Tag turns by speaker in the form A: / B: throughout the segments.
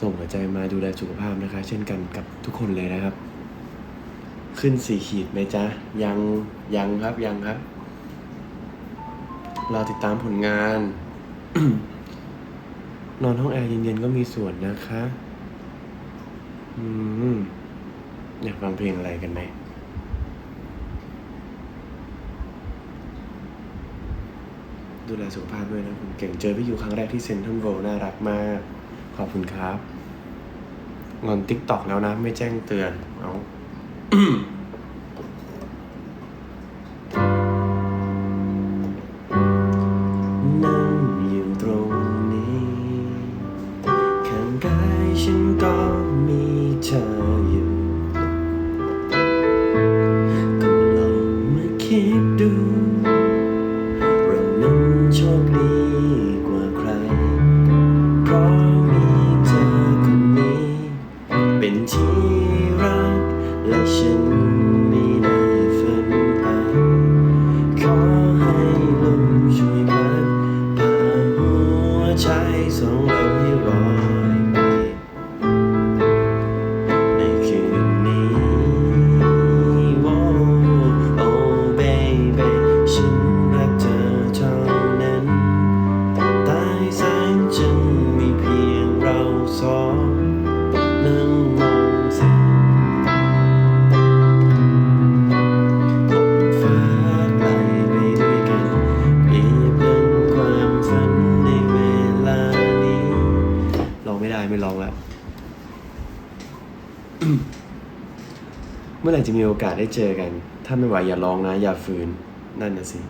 A: ส่งหัวใจมาดูแลสุขภาพนะคะ เช่นกันกับทุกคนเลยนะครับ ขึ้นสี่ขีดไหมจ๊ะ ยังยังครับยังครับเราติดตามผลงาน นอนห้องแอร์เย็นๆก็มีส่วนนะคะ อืม อยากฟังเพลงอะไรกันไหมดูแลสุขภาพด้วยนะคุณเก่งเจอพี่ยูครั้งแรกที่เซ็นทรัลเวิลด์น่ารักมาก ขอบคุณครับ งอนติ๊กตอกแล้วนะ ไม่แจ้งเตือน เอา โอกาสได้เจอกัน ถ้าไม่ไหวอย่าร้องนะ อย่าฝืน นั่นนะสิ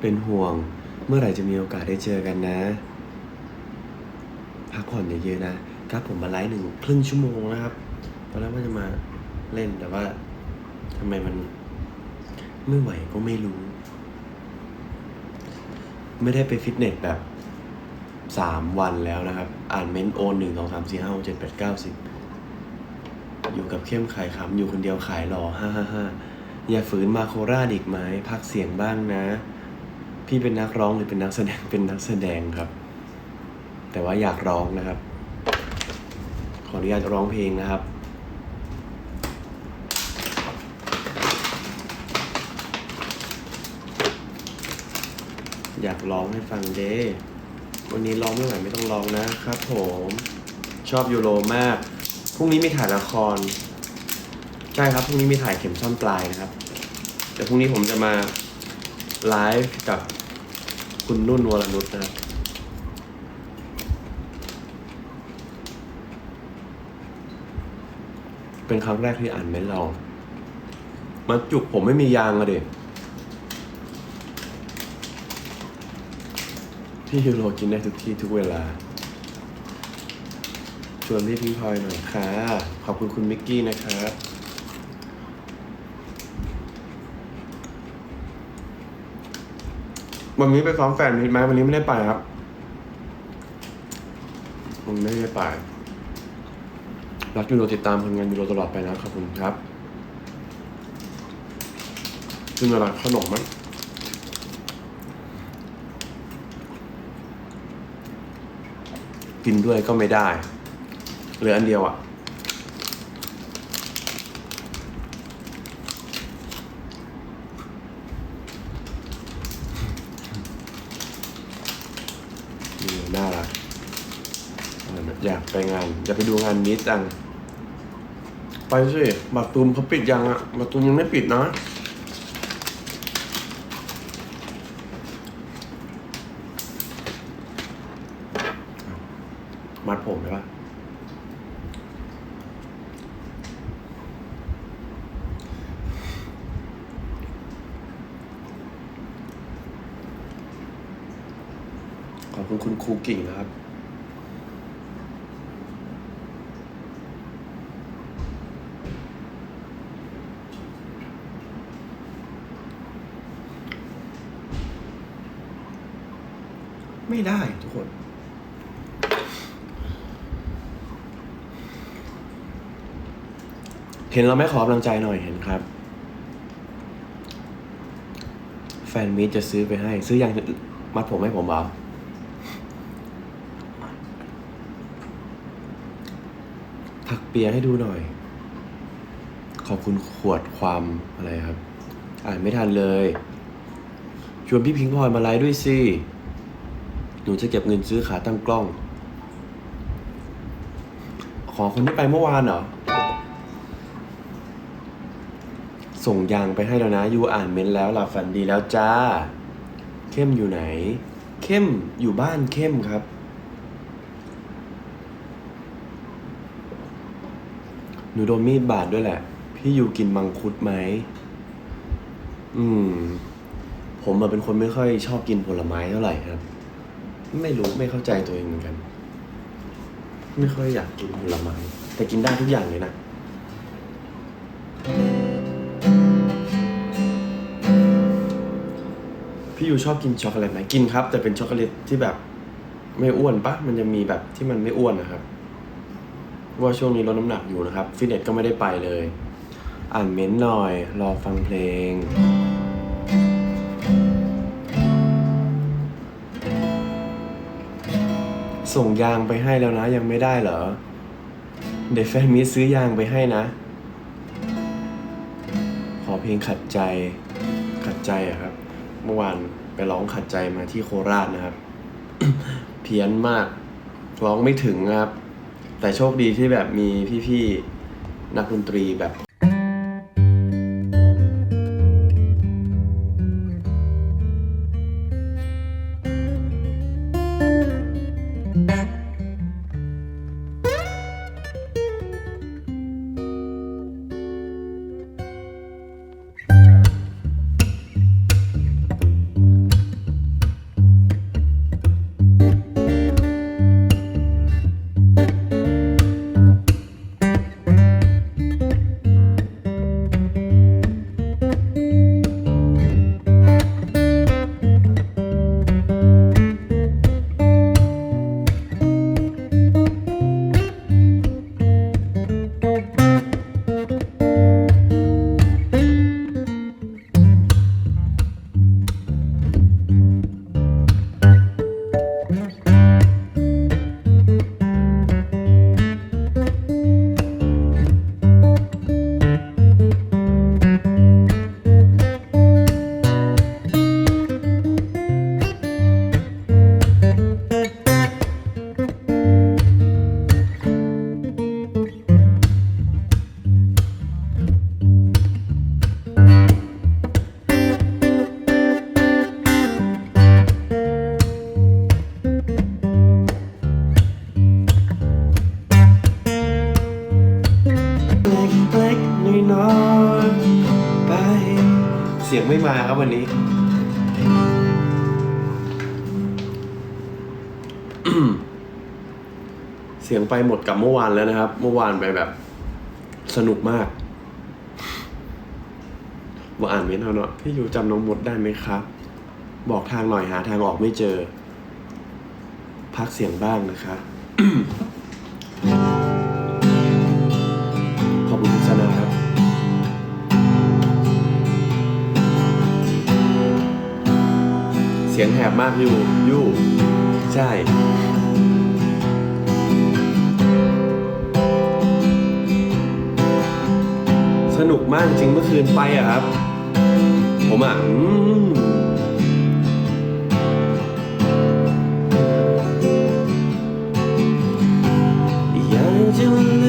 A: เป็นห่วงเมื่อไหร่จะมีโอกาสได้เจอกันนะพักผ่อนเยอะๆนะครับผมมาไลฟ์หนึ่งครึ่งชั่วโมงนะครับตอนแรกว่าจะมาเล่นแต่ว่าทำไมมันไม่ไหวก็ไม่รู้ ไม่ได้ไปฟิตเนสแบบสามวันแล้วนะครับ อ่านเมนต์โอนหนึ่งสองสามสี่ห้าหกเจ็ดแปดเก้าสิบอยู่กับเข้มขายขำอยู่คนเดียวขายหล่อห้าห้าห้าอย่าฝืนมาโคราชอีกไหมพักเสียงบ้างนะ พี่เป็นนักร้องหรือเป็นนักแสดงเป็นนักแสดงครับ แต่ว่าอยากร้องนะครับ ขออนุญาตร้องเพลงนะครับอยากร้องให้ฟังเด้ วันนี้ร้องไม่ไหวไม่ต้องร้องนะครับผมชอบยูโรมาก พรุ่งนี้มีถ่ายละคร ใช่ครับ พรุ่งนี้มีถ่ายเข็มซ่อนปลายนะครับ แต่พรุ่งนี้ผมจะมาไลฟ์กับคุณนุ่นวรนุชนะครับเป็นครั้งแรกที่อ่านเม้นต์เรามาจุกผมไม่มียางอะเด็ พี่ยูโรกินได้ทุกที่ทุกเวลา ชวนพี่พิงพลอยหน่อยค่ะ ขอบคุณคุณมิกกี้นะครับวันนี้ไปซ้อมแฟนมิตไหมวันนี้ไม่ได้ไปครับผมไม่ได้ไปรักยูโรติดตามผลงานยูโรตลอดไปนะขอบคุณครับซึ่งอะไรขนมมั้ง กินด้วยก็ไม่ได้เหลืออันเดียวอะนี่น่ารักอยากไปงาน อยากไปดูงานมิสจัง ไปสิบัตรตูมเขาปิดยังอะบัตรตูมยังไม่ปิดนะ มัดผมใช่ปะ ขอบคุณคุณครูกิ่งนะครับไม่ได้ทุกคน เห็นเราไม่ขอกำลังใจหน่อยเห็นครับ แฟนมิตจะซื้อไปให้ ซื้อยังมัดผมให้ผมเหร ถักเปียให้ดูหน่อย ขอบคุณขวดความอะไรครับ อ่านไม่ทันเลย ชวนพี่พิงพลอยมาไลฟ์ด้วยสิ หนูจะเก็บเงินซื้อขาตั้งกล้อง ขอคนที่ไปเมื่อวานเหรอ ส่งยางไปให้แล้วนะ ยูอ่านเม้นท์แล้วหลับฝันดีแล้วจ้า เข้มอยู่ไหน เข้มอยู่บ้านเข้มครับ หนูโดนมีดบาดด้วยแหละ พี่ยูกินมังคุดไหม อืม ผมอะเป็นคนไม่ค่อยชอบกินผลไม้เท่าไหร่ครับ ไม่รู้ไม่เข้าใจตัวเองเหมือนกัน ไม่ค่อยอยากกินผลไม้ แต่กินได้ทุกอย่างเลยนะ พี่ยูชอบกินช็อกโกแลตไหมกินครับ แต่เป็นช็อกโกแลตที่แบบ ไม่อ้วนปะมันจะมีแบบที่มันไม่อ้วนนะครับ ว่าช่วงนี้ลดน้ำหนักอยู่นะครับ ฟิตเนสก็ไม่ได้ไปเลย อ่านเม้นหน่อย รอฟังเพลง ส่งยางไปให้แล้วนะ ยังไม่ได้เหรอ เดฟแฟนมิสซื้อยางไปให้นะ ขอเพลงขัดใจ ขัดใจอะครับ เมื่อวานไปร้องขัดใจมาที่โคราชนะครับ เพี้ยนมาก ร้องไม่ถึงนะครับ แต่โชคดีที่แบบมีพี่ๆนักดนตรีแบบ สียงไม่มาครับวันนี้ เสียงไปหมดกับเมื่อวานแล้วนะครับ เมื่อวานไปแบบ สนุกมากมาอ่านเม้นต์เอาเนาะพี่อยู่จำน้องมดได้ไหมครับ บอกทางหน่อยหาทางออกไม่เจอ พักเสียงบ้างนะครั สียงแหบมากอยู่ยู่ ใช่ สนุกมากจริงเมื่อคืนไปอะครับ ผมอะอยากจะ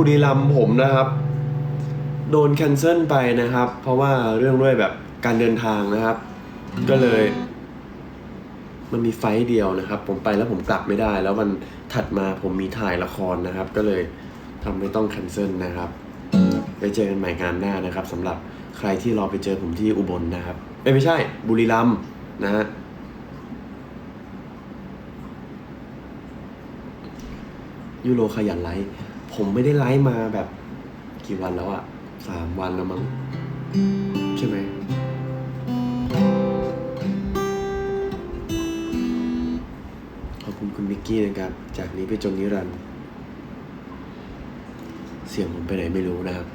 A: บุรีรัมย์ผมนะครับ โดนแคนเซิลไปนะครับ เพราะว่าเรื่องด้วยแบบการเดินทางนะครับ ก็เลย มันมีไฟล์เดียวนะครับ ผมไปแล้วผมกลับไม่ได้ แล้ววันถัดมาผมมีถ่ายละครนะครับ ก็เลยทำให้ต้องแคนเซิลนะครับ ไปเจอกันใหม่งานหน้านะครับสำหรับใครที่รอไปเจอผมที่อุบลนะครับเอ้ยไม่ใช่ บุรีรัมย์นะฮะยูโรขยันไลฟ์ ผมไม่ได้ไลฟ์มาแบบกี่วันแล้วอะสามวันแล้วมั้งใช่ไหมขอบคุณคุณมิกกี้นะครับ จากนี้ไปจนนิรันดร์เสียงผมไปไหนไม่รู้นะครับ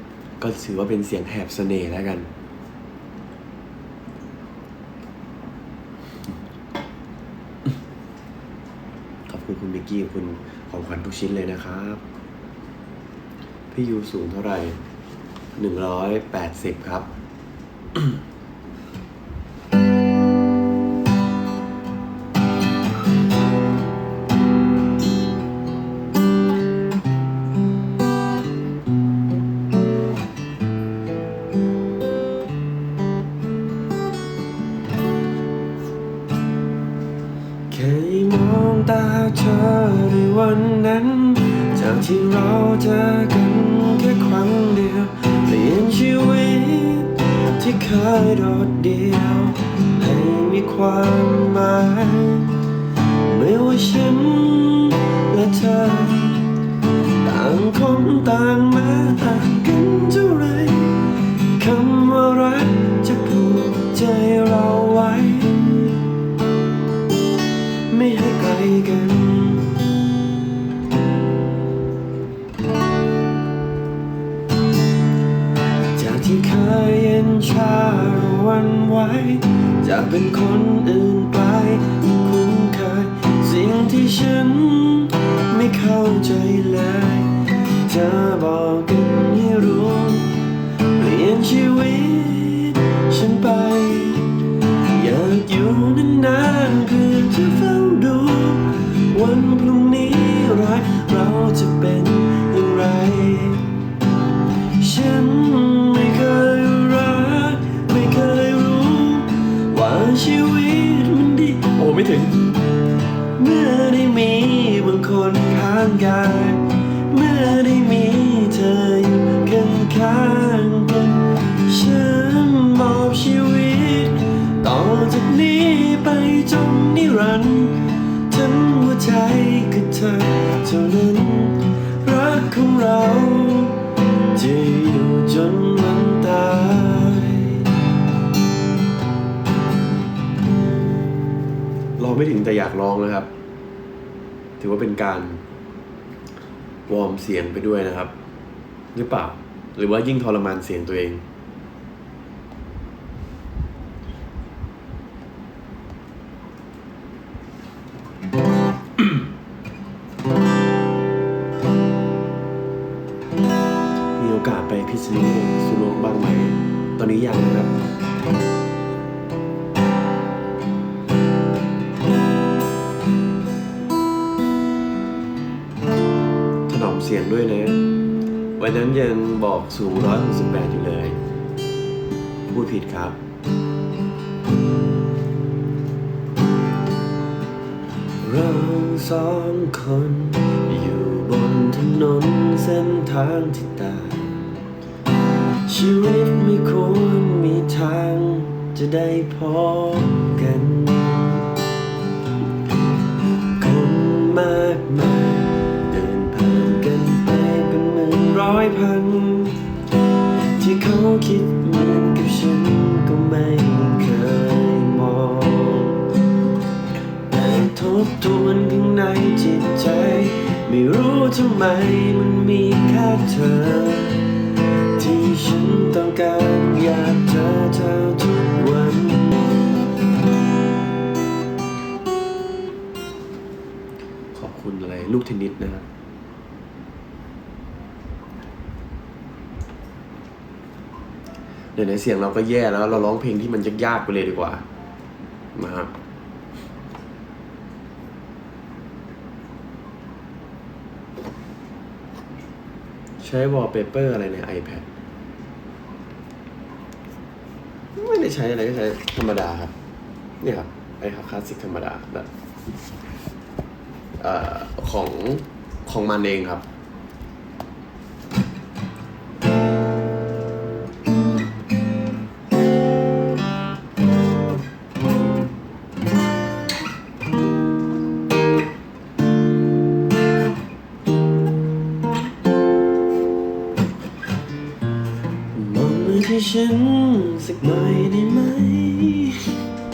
A: ก็ถือว่าเป็นเสียงแหบเสน่ห์แล้วกันขอบคุณคุณมิกกี้คุณของขวัญทุกชิ้นเลยนะครับ พี่ยูสูงเท่าไหร่หนึ่งร้อยแปดสิบครับ ความหมายไม่ว่าฉันและเธอ ต่างคนต่างมาต่างกันเท่าไรคำว่ารักจะผูกใจ จะเป็นคนอื่นไปคุ้นเคยสิ่งที่ฉันไม่เข้าใจเลย เธอบอกกันให้รู้เปลี่ยนชีวิตฉันไป อยากอยู่นานาชีวิตมันดี โอ้ไม่ถึง เมื่อได้มีบางคนข้างกายเมื่อได้มีเธออยู่ข้างข้างๆกันฉันมอบชีวิต ต่อจากนี้ไปจนนิรันดร์ทั้งหัวใจคือเธอเท่านั้นรักของเรา ไม่ถึงแต่อยากร้องนะครับ ถือว่าเป็นการวอร์มเสียงไปด้วยนะครับ หรือเปล่า หรือว่ายิ่งทรมานเสียงตัวเอง เสียงด้วยนะ วันนั้นยังบอกสูง 168 อยู่เลย พูดผิดครับ เราสองคนอยู่บนถนนเส้นทางที่ต่างชีวิตไม่ควรมีทางจะได้พบ คิดเหมือนกับฉันก็ไม่เคยมองแต่ทบทวนข้างในจิตใจ ไม่รู้ทำไมมันมีแค่เธอ ที่ฉันต้องการอยากเจอเธอทุกวันขอบคุณอะไรลูกเทนนิสนะครับ เดี๋ยวในเสียงเราก็แย่แล้ว เราร้องเพลงที่มันยากๆไปเลยดีกว่ามาครับใช้วอลเปเปอร์อะไรใน iPad ไม่ได้ใช้อะไรก็ใช้ธรรมดาครับนี่ครับไอครับคลาสสิกธรรมดาแบบของของมันเองครับ